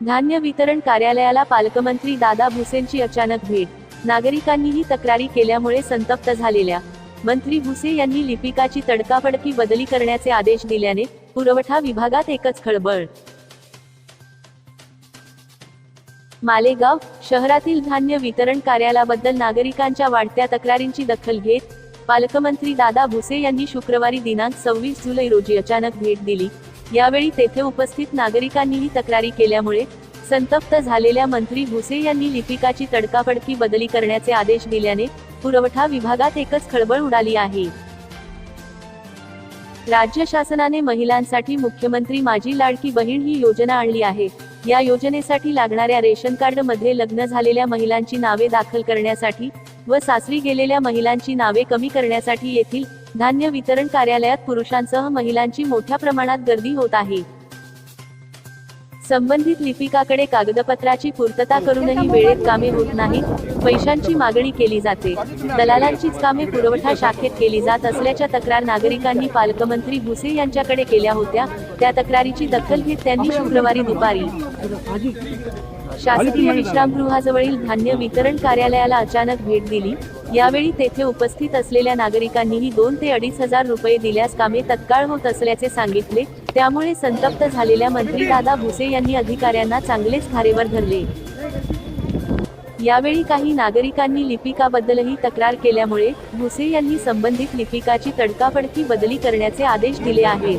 धान्य वितरण कार्यालयाला पालकमंत्री दादा भुसेंची अचानक भेट. नागरिकांनीही तक्रारी केल्यामुळे संतप्त झालेल्या मंत्री भुसे यांनी लिपिकाची तडकाफडकी बदली करण्याचे आदेश दिल्याने पुरवठा विभागात एकच खळबळ. मालेगाव शहरातील धान्य वितरण कार्यालयाबद्दल नागरिकांच्या वाढत्या तक्रारींची दखल घेत पालकमंत्री दादा भुसे यांनी शुक्रवारी दिनांक सव्वीस जुलै रोजी अचानक भेट दिली. यावेळी तेथे उपस्थित नागरिकांनीही तक्रारी केल्यामुळे संतप्त झालेल्या मंत्री भुसे यांनी लिपिकाची तडकाफडकी बदली करण्याचे आदेश दिल्याने पुरवठा विभागात एकच खळबळ उडाली आहे. राज्य शासनाने महिलांसाठी मुख्यमंत्री माझी लाडकी बहीण ही योजना आणली आहे. या योजनेसाठी लागणाऱ्या रेशन कार्डमध्ये लग्न झालेल्या महिलांची नावे दाखल करण्यासाठी व सासरी गेलेल्या महिलांची नावे कमी करण्यासाठी येथील धान्य वितरण कार्यालयात पुरुषांसह महिलांची मोठ्या प्रमाणात गर्दी होत आहे. संबंधित लिपिकाकडे कागदपत्राची पूर्तता करूनही वेळेत कामे होत नाहीत पैशांची मागणी केली जाते. दलालांचीच कामे पुरवठा शाखेत केली जात असल्याच्या तक्रार नागरिकांनी पालकमंत्री भुसे यांच्याकडे केल्या होत्या. त्या तक्रारीची दखल घेत त्यांनी शुक्रवारी दुपारी शासकीय विश्रामगृहाजवळील धान्य वितरण कार्यालयाला अचानक भेट दिली. यावेळी तेथे उपस्थित असलेल्या नागरिकांनीही दोन ते अडीच हजार रुपये दिल्यास कामे तत्काळ होत असल्याचे सांगितले. त्यामुळे संतप्त झालेल्या मंत्री दादा भुसे यांनी अधिकाऱ्यांना चांगलेच धारेवर धरले. यावेळी काही नागरिकांनी लिपिकाबद्दलही तक्रार केल्यामुळे भुसे यांनी संबंधित लिपिकाची तडकाफडकी बदली करण्याचे आदेश दिले आहेत.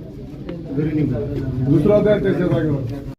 दुसरा द्या त्याच्या जागेवर.